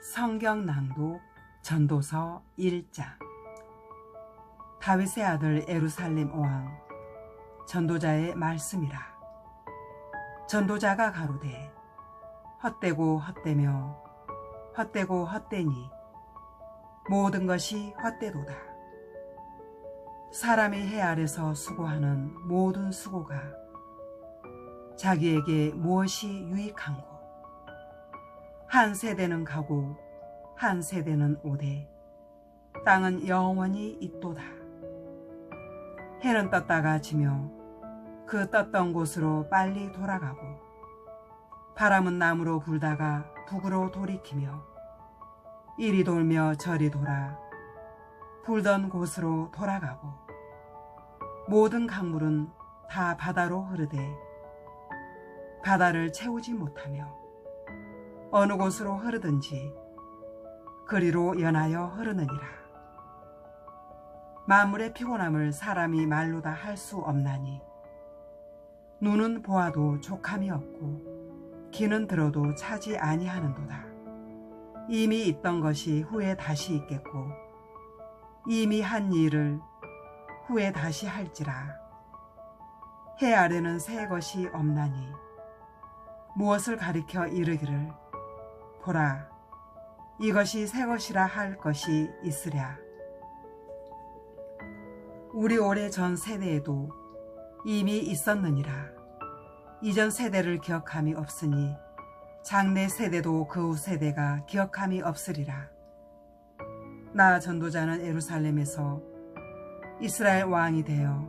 성경 낭독 전도서 1장. 다윗의 아들 에루살렘 왕 전도자의 말씀이라. 전도자가 가로되 헛되고 헛되며 헛되고 헛되니 모든 것이 헛되도다. 사람이 해 아래서 수고하는 모든 수고가 자기에게 무엇이 유익한고 한 세대는 가고 한 세대는 오되 땅은 영원히 있도다. 해는 떴다가 지며 그 떴던 곳으로 빨리 돌아가고 바람은 남으로 불다가 북으로 돌이키며 이리 돌며 저리 돌아 불던 곳으로 돌아가고 모든 강물은 다 바다로 흐르되 바다를 채우지 못하며 어느 곳으로 흐르든지 그리로 연하여 흐르느니라. 만물의 피곤함을 사람이 말로 다 할 수 없나니 눈은 보아도 족함이 없고 귀는 들어도 차지 아니하는도다. 이미 있던 것이 후에 다시 있겠고 이미 한 일을 후에 다시 할지라. 해 아래는 새 것이 없나니 무엇을 가리켜 이르기를 보라, 이것이 새 것이라 할 것이 있으랴. 우리 오래 전 세대에도 이미 있었느니라. 이전 세대를 기억함이 없으니 장래 세대도 그 후 세대가 기억함이 없으리라. 나 전도자는 에루살렘에서 이스라엘 왕이 되어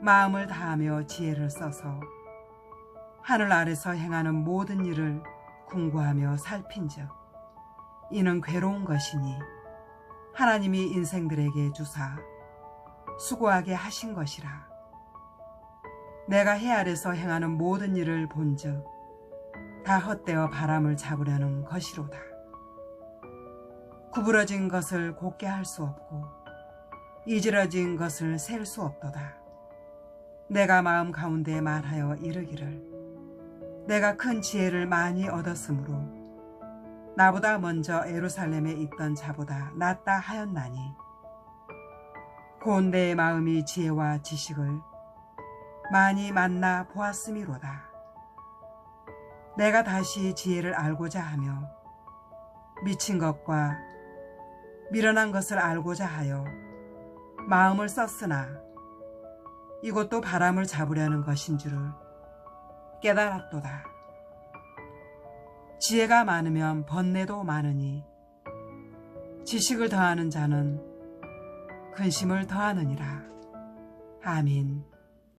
마음을 다하며 지혜를 써서 하늘 아래서 행하는 모든 일을 궁구하며 살핀즉 이는 괴로운 것이니 하나님이 인생들에게 주사 수고하게 하신 것이라. 내가 해 아래서 행하는 모든 일을 본즉 다 헛되어 바람을 잡으려는 것이로다. 구부러진 것을 곱게 할 수 없고 이지러진 것을 셀 수 없도다. 내가 마음 가운데 말하여 이르기를 내가 큰 지혜를 많이 얻었으므로 나보다 먼저 에루살렘에 있던 자보다 낫다 하였나니 곧 내 마음이 지혜와 지식을 많이 만나 보았음이로다. 내가 다시 지혜를 알고자 하며 미친 것과 미련한 것을 알고자 하여 마음을 썼으나 이것도 바람을 잡으려는 것인 줄을 깨달았도다. 지혜가 많으면 번뇌도 많으니 지식을 더하는 자는 근심을 더하느니라. 아민.